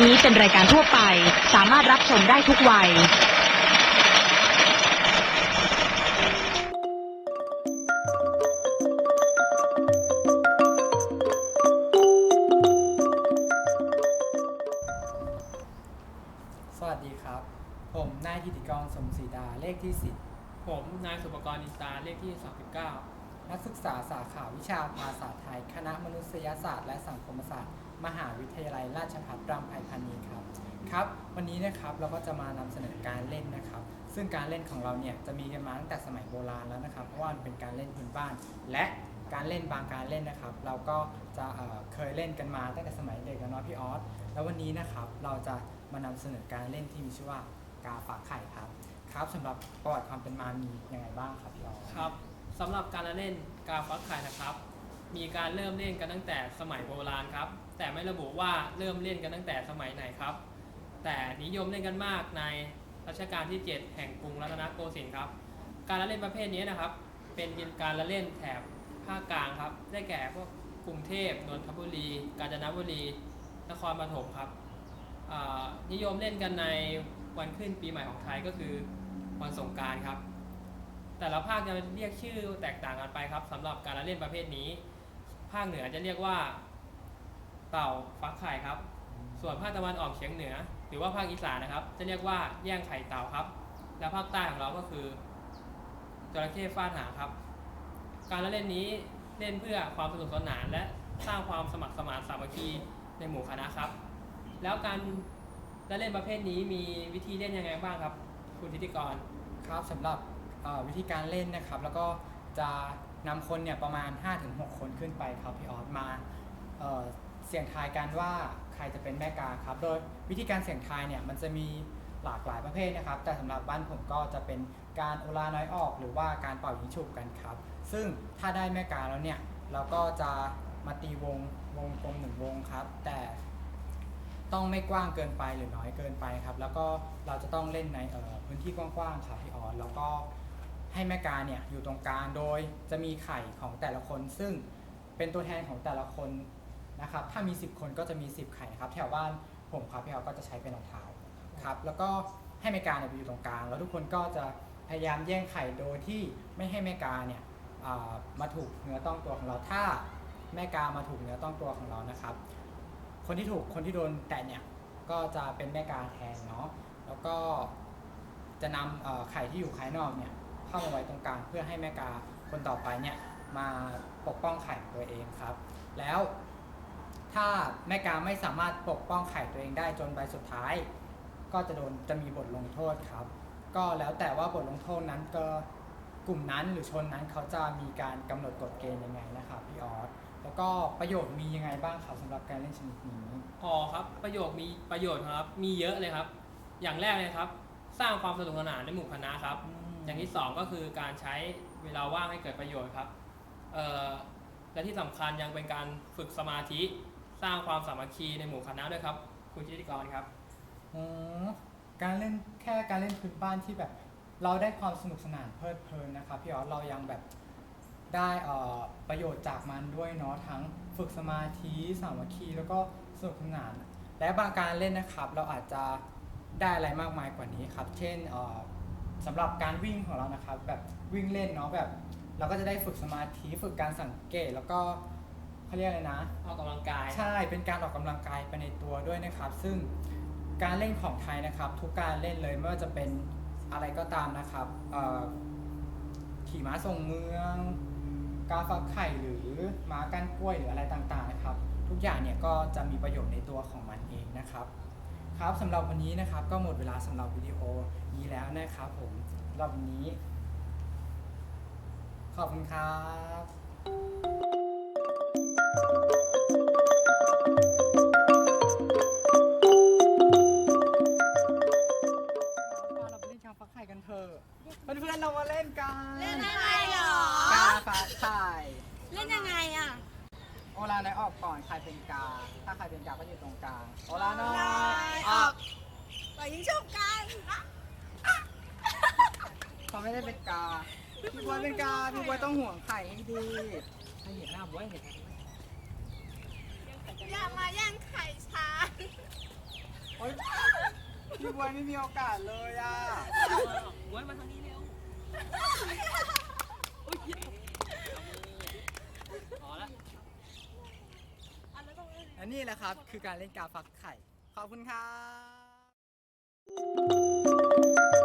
นี้เป็นรายการทั่วไป สามารถรับชมได้ทุกวัยสวัสดีครับ ผมนายธิติกรสมศรีดาเลขที่ ผมนายสุปกรณ์อินตาเลขที่ 39 10 นักศึกษาสาขาวิชาภาษาไทย คณะมนุษยศาสตร์และสังคมศาสตร์ มหาวิทยาลัยราชภัฏรำไพพานีครับครับ วันนี้นะครับเราก็จะมานำเสนอการเล่นนะครับ ซึ่งการเล่นของเราเนี่ยจะมีกันมาตั้งแต่สมัยโบราณแล้วนะครับ เพราะว่ามันเป็นการเล่นพื้นบ้าน และการเล่นบางการเล่นนะครับ เราก็จะเเคยเล่นกันมาตั้งแต่สมัยเด็กแล้วเนาะพี่ออสแล้ววันนี้นะครับเราจะมานำเสนอการเล่นที่มีชื่อว่ากาฝากไข่ครับครับสำหรับประวัติความเป็นมามียังไงบ้างครับพี่ออสครับสำหรับการเล่นกาฟักไข่นะครับ มีการเริ่มเล่นกันตั้งแต่สมัยโบราณครับ แต่ไม่ระบุว่าเริ่มเล่นกันตั้งแต่สมัยไหนครับ แต่นิยมเล่นกันมากในรัชกาลที่ 7 แห่งกรุงรัตนโกสินทร์ครับ การละเล่นประเภทนี้นะครับ เป็นการละเล่นแถบภาคกลางครับ ได้แก่พวกกรุงเทพนนทบุรี กาญจนบุรี นครปฐมครับนิยมเล่นกันในวันขึ้นปีใหม่ของไทยก็คือวันสงการครับ แต่ละภาคจะเรียกชื่อแตกต่างกันไปครับสำหรับการละเล่นประเภทนี้ ภาคเหนือจะเรียกว่า เต่าฟักไข่ครับ ส่วนภาคตะวันออกเฉียงเหนือ หรือว่าภาคอีสานนะครับ จะเรียกว่าแย่งไข่เต่าครับ และภาคใต้ของเราก็คือจระเข้ฟาดหางครับ การละเล่นนี้เล่นเพื่อความสนุกสนานและสร้างความสมัครสมานสามัคคีในหมู่คณะครับ แล้วการละเล่นประเภทนี้มีวิธีเล่นยังไงบ้างครับ คุณทิติกรครับสำหรับวิธีการเล่นนะครับ แล้วก็จะ นำคนเนี่ยประมาณ 5-6 คนขึ้นไปครับพี่ออสมาเเสี่ยงทายกันว่าใครจะเป็นแม่กาครับ โดยวิธีการเสี่ยงทายเนี่ยมันจะมีหลากหลายประเภทนะครับ แต่สำหรับบ้านผมก็จะเป็นการโอลาน้อยออก หรือว่าการเป่ายิงฉุบกันครับ ซึ่งถ้าได้แม่กาแล้วเนี่ยเราก็จะมาตีวงวงกลมหนึ่งวงครับ แต่ต้องไม่กว้างเกินไปหรือน้อยเกินไปครับ แล้วก็เราจะต้องเล่นในพื้นที่กว้างๆครับพี่ออสแล้วก็ ให้แม่กาเนี่ยอยู่ตรงกลางโดยจะมีไข่ของแต่ละคน ซึ่งเป็นตัวแทนของแต่ละคนนะครับถ้ามี 10 คนก็จะมี 10 ไข่ครับแถวบ้านผมครับพี่ออสก็จะใช้เป็นรองเท้าครับแล้วก็ให้แม่กาเนี่ยไปอยู่ตรงกลางแล้วทุกคนก็จะพยายามแย่งไข่โดยที่ไม่ให้แม่กาเนี่ยมาถูกเนื้อต้องตัวของเราถ้าแม่กามาถูกเนื้อต้องตัวของเรานะครับ คนที่ถูกคนที่โดนแตะเนี่ยก็จะเป็นแม่กาแทนเนาะแล้วก็จะนำไข่ที่อยู่ภายนอกเนี่ย เข้ามาไว้ตรงกลางเพื่อให้แม่กาคนต่อไปเนี่ยมาปกป้องไข่ตัวเองครับ แล้วถ้าแม่กาไม่สามารถปกป้องไข่ตัวเองได้จนใบสุดท้าย ก็จะโดนจะมีบทลงโทษครับ ก็แล้วแต่ว่าบทลงโทษนั้นก็กลุ่มนั้นหรือชนนั้นเขาจะมีการกำหนดกฎเกณฑ์ยังไงนะครับพี่ออสแล้วก็ประโยชน์มียังไงบ้างครับสำหรับการเล่นชนิดนี้อ๋อครับ ประโยชน์มีประโยชน์ครับ มีเยอะเลยครับ อย่างแรกเลยครับ สร้างความสนุกสนานในหมู่คณะครับ อย่างที่สองก็คือการใช้เวลาว่างให้เกิดประโยชน์ครับและที่สำคัญยังเป็นการฝึกสมาธิสร้างความสามัคคีในหมู่คณะด้วยครับ คุณชิติกรครับการเล่นแค่การเล่นพื้นบ้านที่แบบ เราได้ความสนุกสนานเพลิดเพลินนะครับพี่ออสเรายังแบบได้อ่อประโยชน์จากมันด้วยเนาะทั้งฝึกสมาธิสามัคคีแล้วก็สนุกสนาน และบางการเล่นนะครับ เราอาจจะได้อะไรมากมายกว่านี้ครับ เช่นเสำหรับการวิ่งของเรานะครับแบบวิ่งเล่นเนาะแบบเราก็จะได้ฝึกสมาธิฝึกการสังเกตแล้วก็เขาเรียกอะไรนะออกกำลังกาย ใช่เป็นการออกกำลังกายไปในตัวด้วยนะครับ ซึ่งการเล่นของไทยนะครับ ทุกการเล่นเลยไม่ว่าจะเป็นอะไรก็ตามนะครับเอ่อขี่ม้าส่งเมือง กาฟักไข่หรือม้าก้านกล้วยหรืออะไรต่างๆนะครับ ทุกอย่างเนี่ยก็จะมีประโยชน์ในตัวของมันเองนะครับ ครับสำหรับวันนี้นะครับก็หมดเวลาสำหรับวิดีโอนี้แล้วนะครับผมสำหรับวันนี้ ขอบคุณครับเราไปเล่นกาฟักไข่กันเถอะเพื่อนๆเรามาเล่นกัน เล่นอะไรหรอ กาฟักไข่ เล่นยังไงอะ โอลาน้อยออกก่อนใครเป็นกา ถ้าใครเป็นกาก็อยู่ตรงกลาง โอลาน้อน้อยยออออกกปล่อยยิงชุบกันเขาไม่ได้เป็นกาพี่บวยเป็นกาพี่บวยต้องห่วงไข่ให้ดีให้เห็นหน้าบวยเห็นอย่ามาแย่งไข่ฉันโอ๊ยพี่บวยไม่มีโอกาสเลยอะไว้มาทางนี้เร็ว นี่แหละครับคือการเล่นกาฟักไข่ ขอบคุณครับ